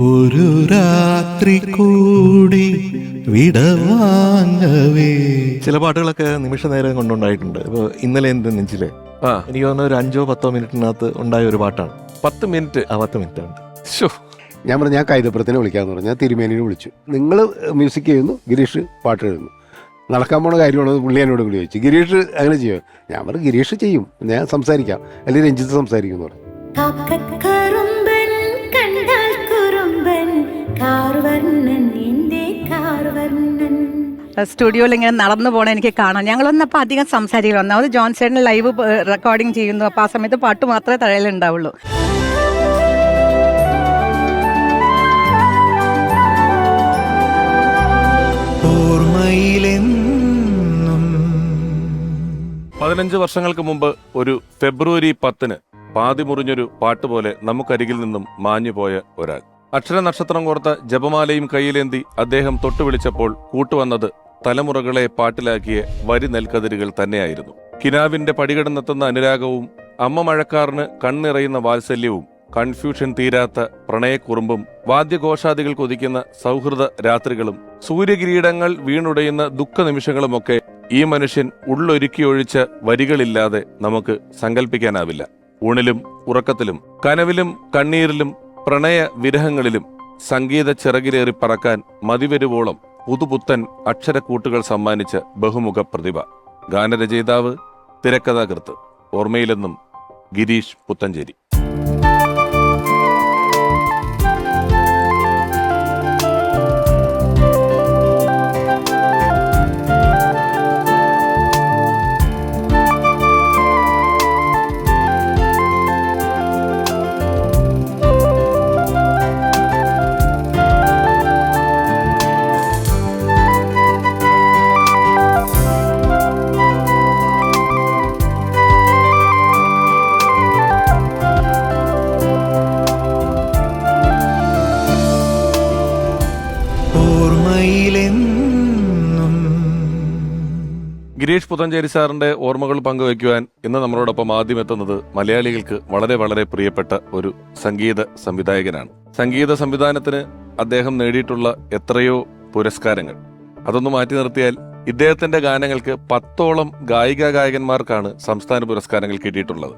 ഒരു രാത്രി കൂടി വിടവാങ്ങവേ ചില പാട്ടുകളൊക്കെ നിമിഷ നേരം കൊണ്ടുണ്ടായിട്ടുണ്ട്. ഇപ്പോൾ ഇന്നലെ എന്റെ നെഞ്ചിലെ? ആ. എനിക്ക് തോന്നുന്ന ഒരു അഞ്ചോ പത്തോ മിനിറ്റിനകത്ത് ഉണ്ടായ ഒരു പാട്ടാണ്. പത്ത് മിനിറ്റ്. ആ പത്ത് മിനിറ്റ് ഉണ്ട് ശോ ഞാൻ പറഞ്ഞു ഞാൻ കൈതപ്പുറത്തിനെ വിളിക്കാന്ന് പറഞ്ഞു. ഞാൻ തിരുമേനിനെ വിളിച്ചു. നിങ്ങൾ മ്യൂസിക് ചെയ്യുന്നു ഗിരീഷ് പാട്ട് എഴുതുന്നു. നടക്കാൻ പോണ കാര്യമാണ് പുള്ളി എന്നോട് കൂടി ചോദിച്ചു ഗിരീഷ് അങ്ങനെ ചെയ്യും? ഞാൻ പറഞ്ഞു ഗിരീഷ് ചെയ്യും. ഞാൻ സംസാരിക്കാം. അല്ലെങ്കിൽ രഞ്ജിത്ത് സംസാരിക്കും എന്ന് പറഞ്ഞു. സ്റ്റുഡിയോയിൽ ഇങ്ങനെ നടന്നു പോകണം എനിക്ക് കാണാം. ഞങ്ങളൊന്നപ്പോൾ അധികം സംസാരിക്കില്ല. ഒന്നാമത് ജോൺ സേട്ടൻ ലൈവ് റെക്കോർഡിങ് ചെയ്യുന്നു. അപ്പോൾ ആ സമയത്ത് പാട്ട് മാത്രമേ തഴയിലുണ്ടാവുള്ളൂ ഓർമ്മയിലെന്നും പതിനഞ്ച് വർഷങ്ങൾക്ക് മുമ്പ് ഒരു ഫെബ്രുവരി പത്തിന് പാതി മുറിഞ്ഞൊരു പാട്ട് പോലെ നമുക്കരികിൽ നിന്നും മാഞ്ഞുപോയ ഒരാൾ. അക്ഷര നക്ഷത്രം കോർത്ത ജപമാലയും കയ്യിലേന്തി അദ്ദേഹം തൊട്ടു വിളിച്ചപ്പോൾ കൂട്ടുവന്നത് തലമുറകളെ പാട്ടിലാക്കിയ വരി നെൽക്കതിരുകൾ തന്നെയായിരുന്നു. കിനാവിന്റെ പടികടന്നെത്തുന്ന അനുരാഗവും അമ്മ മഴക്കാറിന് കണ്ണിറയുന്ന വാത്സല്യവും കൺഫ്യൂഷൻ തീരാത്ത പ്രണയക്കുറുമ്പും വാദ്യഘോഷാദികൾ കൊതിക്കുന്ന സൗഹൃദ രാത്രികളും സൂര്യകിരീടങ്ങൾ വീണുടയുന്ന ദുഃഖ നിമിഷങ്ങളുമൊക്കെ ഈ മനുഷ്യൻ ഉള്ളൊരുക്കിയൊഴിച്ച വരികളില്ലാതെ നമുക്ക് സങ്കല്പിക്കാനാവില്ല ഊണിലും ഉറക്കത്തിലും കനവിലും കണ്ണീരിലും പ്രണയ വിരഹങ്ങളിലും സംഗീത ചിറകിലേറി പറക്കാൻ മതിവരുവോളം പുതുപുത്തൻ അക്ഷരക്കൂട്ടുകൾ സമ്മാനിച്ച ബഹുമുഖ പ്രതിഭ. ഗാനരചയിതാവ് തിരക്കഥാകൃത്ത് ഓർമ്മയിലെന്നും ഗിരീഷ് പുത്തഞ്ചേരി. ഗിരീഷ് പുത്തഞ്ചേരി സാറിന്റെ ഓർമ്മകൾ പങ്കുവയ്ക്കുവാൻ ഇന്ന് നമ്മളോടൊപ്പം ആദ്യം എത്തുന്നത് മലയാളികൾക്ക് വളരെ വളരെ പ്രിയപ്പെട്ട ഒരു സംഗീത സംവിധായകനാണ്. സംഗീത സംവിധാനത്തിന് അദ്ദേഹം നേടിയിട്ടുള്ള എത്രയോ പുരസ്കാരങ്ങൾ. അതൊന്ന് മാറ്റി നിർത്തിയാൽ ഇദ്ദേഹത്തിന്റെ ഗാനങ്ങൾക്ക് പത്തോളം ഗായിക ഗായകന്മാർക്കാണ് സംസ്ഥാന പുരസ്കാരങ്ങൾ കിട്ടിയിട്ടുള്ളത്.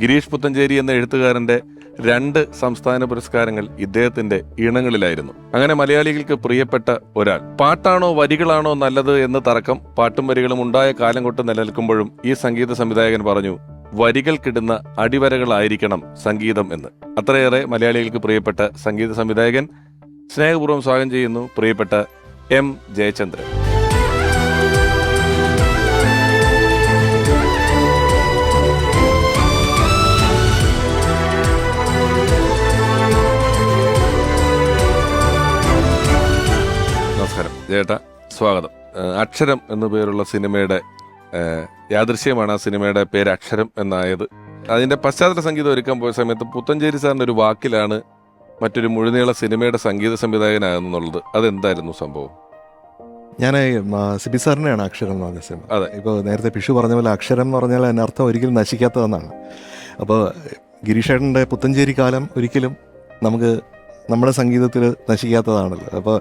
ഗിരീഷ് പുത്തഞ്ചേരി എന്ന എഴുത്തുകാരന്റെ രണ്ട് സംസ്ഥാന പുരസ്കാരങ്ങൾ ഇദ്ദേഹത്തിന്റെ ഇണങ്ങളിലായിരുന്നു അങ്ങനെ മലയാളികൾക്ക് പ്രിയപ്പെട്ട ഒരാൾ. പാട്ടാണോ വരികളാണോ നല്ലത് എന്ന് തർക്കം പാട്ടും വരികളും ഉണ്ടായ കാലം കൊട്ട് നിലനിൽക്കുമ്പോഴും ഈ സംഗീത സംവിധായകൻ പറഞ്ഞു വരികൾക്കിടുന്ന അടിവരകളായിരിക്കണം സംഗീതം എന്ന്. അത്രയേറെ മലയാളികൾക്ക് പ്രിയപ്പെട്ട സംഗീത സംവിധായകൻ സ്നേഹപൂർവം സ്വാഗതം ചെയ്യുന്നു പ്രിയപ്പെട്ട എം. ജയചന്ദ്രൻ. ജേട്ടാ സ്വാഗതം. അക്ഷരം എന്നു പേരുള്ള സിനിമയുടെ യാദൃശ്യമാണ് ആ സിനിമയുടെ പേര് അക്ഷരം എന്നായത്. അതിന്റെ പശ്ചാത്തല സംഗീതം ഒരുക്കാൻ പോയ സമയത്ത് പുത്തഞ്ചേരി സാറിന്റെ ഒരു വാക്കിലാണ് മറ്റൊരു മുഴുനീള സിനിമയുടെ സംഗീത സംവിധായകനാകുന്നുള്ളത്. അതെന്തായിരുന്നു സംഭവം? ഞാൻ സിബി സാറിനെയാണ് അക്ഷരം എന്ന് പറഞ്ഞ സിനിമ. അതെ. ഇപ്പോൾ നേരത്തെ പിഷു പറഞ്ഞ പോലെ അക്ഷരം എന്ന് പറഞ്ഞാൽ അതിന്റെ അർത്ഥം ഒരിക്കലും നശിക്കാത്തതെന്നാണ്. അപ്പോൾ ഗിരീഷേട്ടന്റെ പുത്തഞ്ചേരി കാലം ഒരിക്കലും നമുക്ക് നമ്മുടെ സംഗീതത്തിൽ നശിക്കാത്തതാണല്ലോ. അപ്പോൾ.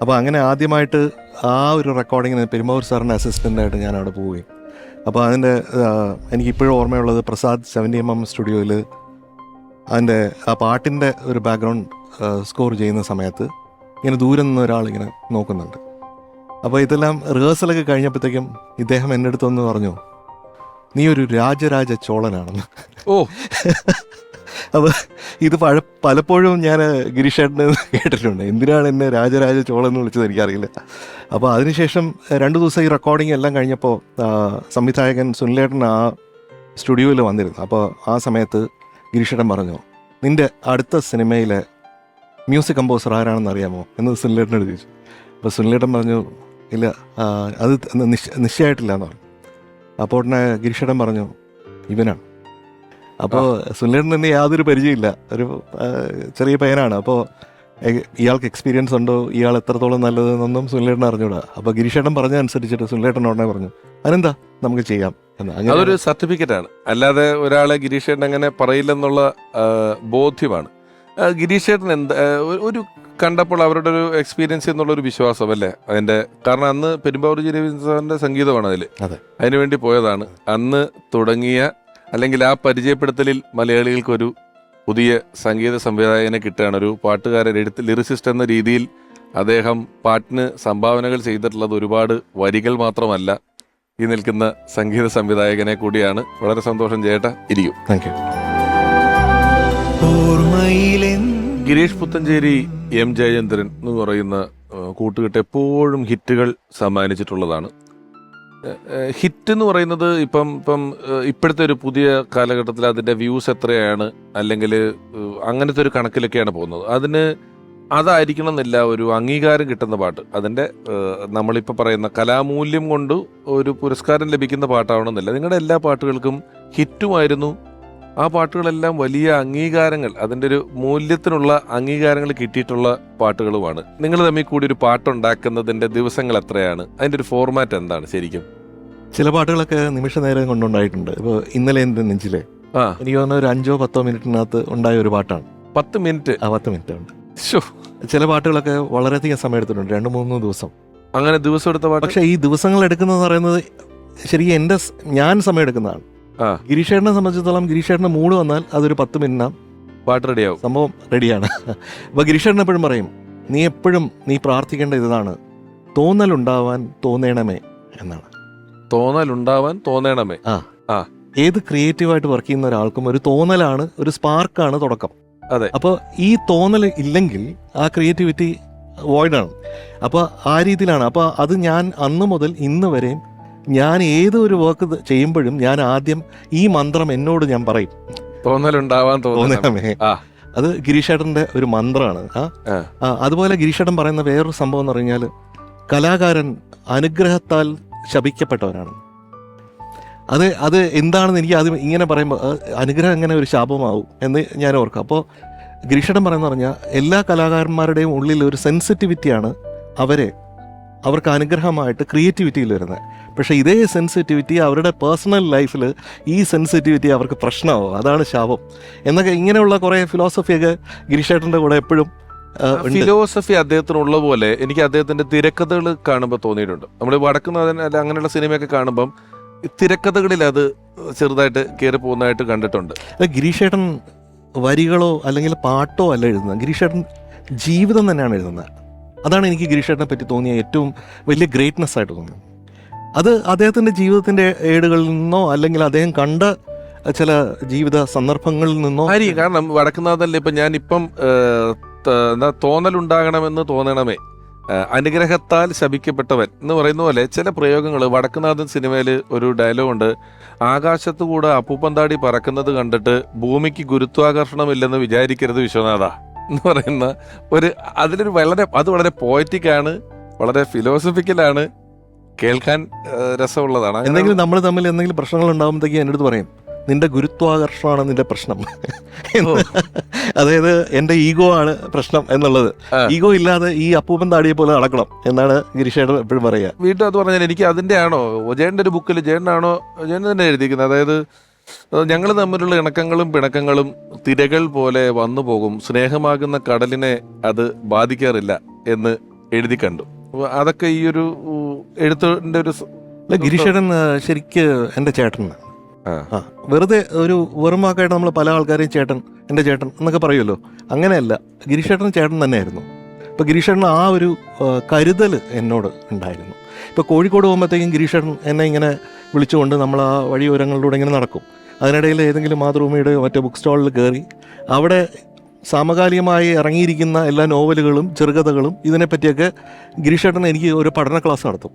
അപ്പോൾ അങ്ങനെ ആദ്യമായിട്ട് ആ ഒരു റെക്കോർഡിങ്ങിന് പെരുമ്പാവൂർ സാറിന്റെ അസിസ്റ്റന്റായിട്ട് ഞാൻ അവിടെ പോവുകയും. അപ്പോൾ അതിന്റെ എനിക്ക് ഇപ്പോഴും ഓർമ്മയുള്ളത് പ്രസാദ് സെവന്റി എം എം സ്റ്റുഡിയോയിൽ അതിന്റെ ആ പാട്ടിന്റെ ഒരു ബാക്ക്ഗ്രൗണ്ട് സ്കോർ ചെയ്യുന്ന സമയത്ത് ഇങ്ങനെ ദൂരെ നിന്ന് ഒരാൾ ഇങ്ങനെ നോക്കുന്നുണ്ട്. അപ്പോൾ ഇതെല്ലാം റിഹേഴ്സലൊക്കെ കഴിഞ്ഞപ്പോഴത്തേക്കും ഇദ്ദേഹം എന്റെ അടുത്തൊന്ന് പറഞ്ഞു നീ ഒരു രാജരാജ ചോളനാണെന്ന്. ഓ. അപ്പോൾ ഇത് പഴ പലപ്പോഴും ഞാൻ ഗിരീഷേട്ടന് കേട്ടിട്ടുണ്ട്. എന്തിനാണ് എന്നെ രാജരാജ ചോളെന്ന് വിളിച്ചത് എനിക്കറിയില്ല. അപ്പോൾ അതിനുശേഷം രണ്ട് ദിവസം ഈ റെക്കോർഡിംഗ് എല്ലാം കഴിഞ്ഞപ്പോൾ സംവിധായകൻ സുനിലേട്ടൻ ആ സ്റ്റുഡിയോയിൽ വന്നിരുന്നു. അപ്പോൾ ആ സമയത്ത് ഗിരീഷേട്ടൻ പറഞ്ഞു നിന്റെ അടുത്ത സിനിമയിലെ മ്യൂസിക് കമ്പോസർ ആരാണെന്ന് അറിയാമോ? എന്ന് സുനിലേട്ടനോട് ചോദിച്ചു അപ്പോൾ സുനിലേട്ടൻ പറഞ്ഞു ഇല്ല അത് നിശ്ച- നിശ്ചയമായിട്ടില്ല എന്ന് പറഞ്ഞു. അപ്പോൾ ഉടനെ ഗിരീഷേട്ടൻ പറഞ്ഞു ഇവനാണ്. അപ്പോൾ സുനിലേട്ടൻ തന്നെ യാതൊരു പരിചയമില്ല. ഒരു ചെറിയ പയ്യനാണ്. അപ്പോൾ ഇയാൾക്ക് എക്സ്പീരിയൻസ് ഉണ്ടോ? ഇയാൾ എത്രത്തോളം നല്ലതെന്നൊന്നും സുനിലേട്ടൻ അറിഞ്ഞൂടാ. അപ്പോൾ ഗിരീഷേട്ടൻ പറഞ്ഞ അനുസരിച്ചിട്ട് സുനിലേട്ടൻ ഉടനെ പറഞ്ഞു. അതെന്താ നമുക്ക് ചെയ്യാം എന്ന്. അതൊരു സർട്ടിഫിക്കറ്റ് ആണ്. അല്ലാതെ ഒരാളെ ഗിരീഷേട്ടൻ അങ്ങനെ പറയില്ലെന്നുള്ള ബോധ്യമാണ്. ഗിരീഷേട്ടൻ എന്താ ഒരു- കണ്ടപ്പോൾ അവരുടെ ഒരു എക്സ്പീരിയൻസ് എന്നുള്ള ഒരു വിശ്വാസം അല്ലേ? അതിന്റെ കാരണം അന്ന് പെരുമ്പാവൂർ സാറിന്റെ സംഗീതമാണ് അതിൽ അതെ. അതിനുവേണ്ടി പോയതാണ്. അന്ന് തുടങ്ങിയ അല്ലെങ്കിൽ ആ പരിചയപ്പെടുത്തലിൽ മലയാളികൾക്കൊരു പുതിയ സംഗീത സംവിധായകനെ കിട്ടുകയാണ്. ഒരു പാട്ടുകാരൻ എഴുത്ത് ലിറിസിസ്റ്റ് എന്ന രീതിയിൽ അദ്ദേഹം പാട്ടിന് സംഭാവനകൾ ചെയ്തിട്ടുള്ളത് ഒരുപാട് വരികൾ മാത്രമല്ല. ഈ നിൽക്കുന്ന സംഗീത സംവിധായകനെ കൂടിയാണ്. വളരെ സന്തോഷം ചേട്ട ഇരിക്കും. Thank you Girish Puthenchery M Jayachandran എന്ന് പറയുന്ന കൂട്ടുകെട്ട് എപ്പോഴും ഹിറ്റുകൾ സമ്മാനിച്ചിട്ടുള്ളതാണ്. ഹിറ്റ് എന്ന് പറയുന്നത് ഇപ്പം ഇപ്പം ഇപ്പോഴത്തെ ഒരു പുതിയ കാലഘട്ടത്തിൽ അതിന്റെ വ്യൂസ് എത്രയാണ് അല്ലെങ്കിൽ അങ്ങനത്തെ ഒരു കണക്കിലൊക്കെയാണ് പോകുന്നത്. അതിന് അതായിരിക്കണം എന്നില്ല ഒരു അംഗീകാരം കിട്ടുന്ന പാട്ട്. അതിന്റെ നമ്മളിപ്പോൾ പറയുന്ന കലാമൂല്യം കൊണ്ട് ഒരു പുരസ്കാരം ലഭിക്കുന്ന പാട്ടാവണമെന്നില്ല. നിങ്ങളുടെ എല്ലാ പാട്ടുകൾക്കും ഹിറ്റുമായിരുന്നു ആ പാട്ടുകളെല്ലാം വലിയ അംഗീകാരങ്ങൾ അതിന്റെ ഒരു മൂല്യത്തിനുള്ള അംഗീകാരങ്ങൾ കിട്ടിയിട്ടുള്ള പാട്ടുകളുമാണ്. നിങ്ങൾ തമ്മിൽ കൂടി ഒരു പാട്ടുണ്ടാക്കുന്നതിന്റെ ദിവസങ്ങൾ എത്രയാണ്? അതിന്റെ ഒരു ഫോർമാറ്റ് എന്താണ് ശരിക്കും? ചില പാട്ടുകളൊക്കെ നിമിഷ നേരം കൊണ്ടുണ്ടായിട്ടുണ്ട്. ഇപ്പോൾ ഇന്നലെ എന്റെ നെഞ്ചിലെ? ആ. എനിക്ക് തോന്നുന്ന ഒരു അഞ്ചോ പത്തോ മിനിറ്റിനകത്ത് ഉണ്ടായ ഒരു പാട്ടാണ്. പത്ത് മിനിറ്റ്? ആ പത്ത് മിനിറ്റ് ഉണ്ട്. ചില പാട്ടുകളൊക്കെ വളരെയധികം സമയം എടുത്തിട്ടുണ്ട് രണ്ട് മൂന്ന് ദിവസം. അങ്ങനെ ദിവസം എടുത്ത പാട്ട്? പക്ഷേ ഈ ദിവസങ്ങൾ എടുക്കുന്നത് പറയുന്നത് ശരിക്കും എന്റെ ഞാൻ സമയം എടുക്കുന്നതാണ്. ഗിരീഷേട്ടനെ സംബന്ധിച്ചിടത്തോളം ഗിരീഷേട്ടന് മൂഡ് വന്നാൽ അതൊരു പത്ത് മിനിറ്റ് പാട്ട് റെഡിയാവും. സംഭവം റെഡിയാണ്. അപ്പോൾ ഗിരീഷേട്ടൻ എപ്പോഴും പറയും നീ എപ്പോഴും നീ പ്രാർത്ഥിക്കേണ്ട ഇതാണ്. തോന്നലുണ്ടാവാൻ തോന്നേണമേ എന്നാണ്. തോന്നലുണ്ടാവാൻ തോന്നേണമേ. ആ. ആ. ഏത് ക്രിയേറ്റീവായിട്ട് വർക്ക് ചെയ്യുന്ന ഒരാൾക്കും ഒരു തോന്നലാണ് ഒരു സ്പാർക്കാണ് തുടക്കം. അതെ. അപ്പോൾ ഈ തോന്നൽ ഇല്ലെങ്കിൽ ആ ക്രിയേറ്റിവിറ്റി വോയിഡാണ്. അപ്പോൾ ആ രീതിയിലാണ്. അപ്പോൾ അത് ഞാൻ അന്ന് മുതൽ ഇന്ന് വരെയും ഞാൻ ഏത് ഒരു വർക്ക് ചെയ്യുമ്പോഴും ഞാൻ ആദ്യം ഈ മന്ത്രം എന്നോട് ഞാൻ പറയും. തോന്നലുണ്ടാവാൻ തോന്നണമേ. അത് ഗിരീഷേട്ടന്റെ ഒരു മന്ത്രമാണ്. ആ. അതുപോലെ ഗിരീഷേട്ടൻ പറയുന്ന വേറൊരു സംഭവം എന്ന് പറഞ്ഞാൽ കലാകാരൻ അനുഗ്രഹത്താൽ ശപിക്കപ്പെട്ടവനാണ്. അത് അത് എന്താണെന്ന് എനിക്ക് ആദ്യം ഇങ്ങനെ പറയുമ്പോൾ അനുഗ്രഹം എങ്ങനെ ഒരു ശാപമാവും എന്ന് ഞാൻ ഓർക്കാം. അപ്പോൾ ഗിരീഷേട്ടൻ പറയുന്ന പറഞ്ഞാൽ എല്ലാ കലാകാരന്മാരുടെയും ഉള്ളിൽ ഒരു സെൻസിറ്റിവിറ്റിയാണ് അവരെ അവർക്ക് അനുഗ്രഹമായിട്ട് ക്രിയേറ്റിവിറ്റിയിൽ വരുന്നത്. പക്ഷേ ഇതേ സെൻസിറ്റിവിറ്റി അവരുടെ പേഴ്സണൽ ലൈഫിൽ ഈ സെൻസിറ്റിവിറ്റി അവർക്ക് പ്രശ്നമാവും. അതാണ് ശാപം. എന്നൊക്കെ ഇങ്ങനെയുള്ള കുറേ ഫിലോസഫിയൊക്കെ ഗിരീഷേട്ടന്റെ കൂടെ എപ്പോഴും. ഫിലോസഫി അദ്ദേഹത്തിനുള്ള പോലെ എനിക്ക് അദ്ദേഹത്തിന്റെ തിരക്കഥകൾ കാണുമ്പോൾ തോന്നിയിട്ടുണ്ട്. നമ്മൾ വടക്കുന്നാഥൻ അല്ല അങ്ങനെയുള്ള സിനിമയൊക്കെ കാണുമ്പം തിരക്കഥകളിൽ അത് ചെറുതായിട്ട് കയറി പോകുന്നതായിട്ട് കണ്ടിട്ടുണ്ട്. ഗിരീഷേട്ടൻ വരികളോ അല്ലെങ്കിൽ പാട്ടോ അല്ല എഴുതുന്നത്. ഗിരീഷേട്ടൻ ജീവിതം തന്നെയാണ് എഴുതുന്നത്. അതാണ് എനിക്ക് ഗിരീഷേട്ടനെ പറ്റി തോന്നിയ ഏറ്റവും വലിയ ഗ്രേറ്റ്നെസ് ആയിട്ട് തോന്നുന്നത് അത് അദ്ദേഹത്തിന്റെ ജീവിതത്തിന്റെ ഏടുകളിൽ നിന്നോ അല്ലെങ്കിൽ അദ്ദേഹം കണ്ട ചില ജീവിത സന്ദർഭങ്ങളിൽ നിന്നോ ആയിരിക്കും. കാരണം വടക്കുന്നാഥല്ലേ ഇപ്പം ഞാനിപ്പം തോന്നലുണ്ടാകണമെന്ന് തോന്നണമേ. അനുഗ്രഹത്താൽ ശപിക്കപ്പെട്ടവൻ എന്ന് പറയുന്ന പോലെ ചില പ്രയോഗങ്ങൾ വടക്കുനാഥൻ സിനിമയിൽ ഒരു ഡയലോഗ് ഉണ്ട് ആകാശത്തുകൂടെ അപ്പൂപ്പന്താടി പറക്കുന്നത് കണ്ടിട്ട് ഭൂമിക്ക് ഗുരുത്വാകർഷണമില്ലെന്ന് വിചാരിക്കരുത് വിശ്വനാഥ. എന്ന് പറയുന്ന ഒരു അതിലൊരു വളരെ അത് വളരെ പോയറ്റിക് ആണ് വളരെ ഫിലോസഫിക്കലാണ് കേൾക്കാൻ രസമുള്ളതാണ്. എന്തെങ്കിലും നമ്മൾ തമ്മിൽ എന്തെങ്കിലും പ്രശ്നങ്ങൾ ഉണ്ടാകുമ്പോഴത്തേക്ക് എന്റെ അടുത്ത് പറയും നിന്റെ ഗുരുത്വാകർഷണമാണ് നിന്റെ പ്രശ്നം. അതായത് എന്റെ ഈഗോ ആണ് പ്രശ്നം എന്നുള്ളത്. ഈഗോ ഇല്ലാതെ ഈ അപ്പൂപ്പൻ താടിയെ പോലെ നടക്കണം എന്നാണ് ഗിരീഷേട്ടൻ എപ്പോഴും പറയുക വീട്ടിൽ അത് പറഞ്ഞാൽ എനിക്ക് അതിന്റെ ആണോ? ജയന്റെ ഒരു ബുക്കിൽ ജയനാണോ ജയൻ തന്നെ എഴുതിയിരിക്കുന്നത്. അതായത് ഞങ്ങൾ തമ്മിലുള്ള ഇണക്കങ്ങളും പിണക്കങ്ങളും തിരകൾ പോലെ വന്നു പോകും. സ്നേഹമാകുന്ന കടലിനെ അത് ബാധിക്കാറില്ല എന്ന് എഴുതി കണ്ടു. അതൊക്കെ ഈ ഒരു എഴുത്തിന്റെ ഒരു ആ, ശരിക്ക് എന്റെ ചേട്ടനാണ് ആ. ആ വെറുതെ ഒരു വെറും വാക്കായിട്ട് നമ്മൾ പല ആൾക്കാരെയും ചേട്ടൻ എന്റെ ചേട്ടൻ എന്നൊക്കെ പറയുമല്ലോ. അങ്ങനെയല്ല ഗിരീഷേട്ടൻ ചേട്ടൻ തന്നെയായിരുന്നു. ഇപ്പോൾ ഗിരീഷേട്ടൻ ആ ഒരു കരുതൽ എന്നോട് ഉണ്ടായിരുന്നു. ഇപ്പോൾ കോഴിക്കോട് പോകുമ്പോഴത്തേക്കും ഗിരീഷേട്ടൻ എന്നെ ഇങ്ങനെ വിളിച്ചുകൊണ്ട് നമ്മൾ ആ വഴിയോരങ്ങളിലൂടെ ഇങ്ങനെ നടക്കും. അതിനിടയിൽ ഏതെങ്കിലും മാതൃഭൂമിയുടെ മറ്റേ ബുക്ക് സ്റ്റാളിൽ കയറി അവിടെ സമകാലികമായി ഇറങ്ങിയിരിക്കുന്ന എല്ലാ നോവലുകളും ചെറുകഥകളും ഇതിനെപ്പറ്റിയൊക്കെ ഗിരീഷേട്ടൻ എനിക്ക് ഒരു പഠന ക്ലാസ് നടത്തും.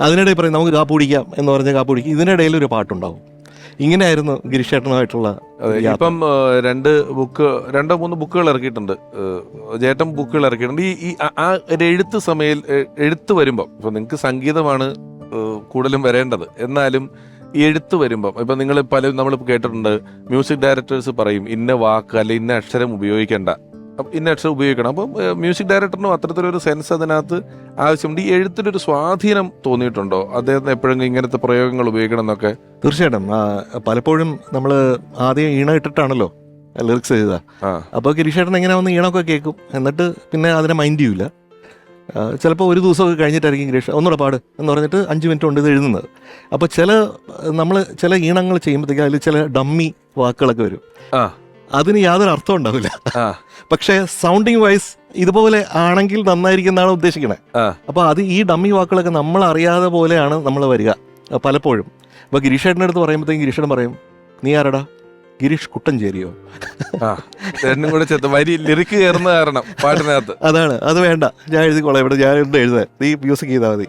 അതിനിടയിൽ പറയും നമുക്ക് കാപ്പ് കുടിക്കാം എന്ന് പറഞ്ഞ കാപ്പ് കുടിക്കും. ഇതിനിടയിൽ ഒരു പാട്ടുണ്ടാവും. ഇങ്ങനെയായിരുന്നു ഗിരീഷേട്ടനുമായിട്ടുള്ള. ഇപ്പം രണ്ട് ബുക്ക് രണ്ടോ മൂന്ന് ബുക്കുകൾ ഇറക്കിയിട്ടുണ്ട്. ജേട്ടൻ ബുക്കുകൾ ഇറക്കിയിട്ടുണ്ട്. ഈ ഈ ആ- ഒരു എഴുത്ത് സമയം എഴുത്ത് വരുമ്പം ഇപ്പം നിങ്ങൾക്ക് സംഗീതമാണ് കൂടുതലും വരേണ്ടത്. എന്നാലും എഴുത്ത് വരുമ്പം ഇപ്പൊ നിങ്ങൾ പല നമ്മൾ കേട്ടിട്ടുണ്ട് മ്യൂസിക് ഡയറക്ടേഴ്സ് പറയും ഇന്ന വാക്ക് അല്ലെ ഇന്ന അക്ഷരം ഉപയോഗിക്കേണ്ട. ഇന്ന അക്ഷരം ഉപയോഗിക്കണം. അപ്പം മ്യൂസിക് ഡയറക്ടറിനും അത്തരത്തിലൊരു സെൻസ് അതിനകത്ത് ആവശ്യമുണ്ട്. ഈ എഴുത്തിനൊരു സ്വാധീനം തോന്നിയിട്ടുണ്ടോ? അദ്ദേഹത്തിന് എപ്പോഴെങ്കിലും ഇങ്ങനത്തെ പ്രയോഗങ്ങൾ ഉപയോഗിക്കണം എന്നൊക്കെ? തീർച്ചയായിട്ടും. പലപ്പോഴും നമ്മൾ ആദ്യം ഈണ ഇട്ടിട്ടാണല്ലോ ലിറിക്സ് എഴുതാ ആ. അപ്പോൾ ഗിരീഷേട്ടൻ എങ്ങനെ വന്ന് ഈണമൊക്കെ കേൾക്കും? എന്നിട്ട് പിന്നെ അതിനെ മൈൻഡ് ചെയ്യൂല. ചിലപ്പോൾ ഒരു ദിവസമൊക്കെ കഴിഞ്ഞിട്ടായിരിക്കും ഗിരീഷ് ഒന്നുകൂടെ പാട് എന്ന് പറഞ്ഞിട്ട് അഞ്ച് മിനിറ്റ് കൊണ്ട് ഇത് എഴുതുന്നത്. അപ്പോൾ ചില നമ്മൾ ചില ഈണങ്ങൾ ചെയ്യുമ്പോഴത്തേക്ക് അതിൽ ചില ഡമ്മി വാക്കുകളൊക്കെ വരും. അതിന് യാതൊരു അർത്ഥം ഉണ്ടാവില്ല. പക്ഷേ സൗണ്ടിങ് വൈസ് ഇതുപോലെ ആണെങ്കിൽ നന്നായിരിക്കും എന്നാണ് ഉദ്ദേശിക്കുന്നത് അപ്പോൾ അത് ഈ ഡമ്മി വാക്കുകളൊക്കെ നമ്മൾ അറിയാതെ പോലെയാണ് നമ്മൾ വരിക. പലപ്പോഴും. അപ്പോൾ ഗിരീഷേട്ടന്റെ അടുത്ത് പറയുമ്പോഴത്തേക്കും ഗിരീഷേട്ടൻ പറയും നീ ആരടാ? ഗിരീഷ് കുട്ടഞ്ചേരിയോ ആ രണ്ടും കൂടെ ചേർത്ത്. വരി ലിറിക്ക് കയറുന്ന കാരണം പാട്ടിനകത്ത്. അതാണ്. അത് വേണ്ട. ഞാൻ എഴുതിക്കോളാം. ഇവിടെ ഞാൻ എഴുതാൻ നീ മ്യൂസിക് ചെയ്താൽ മതി.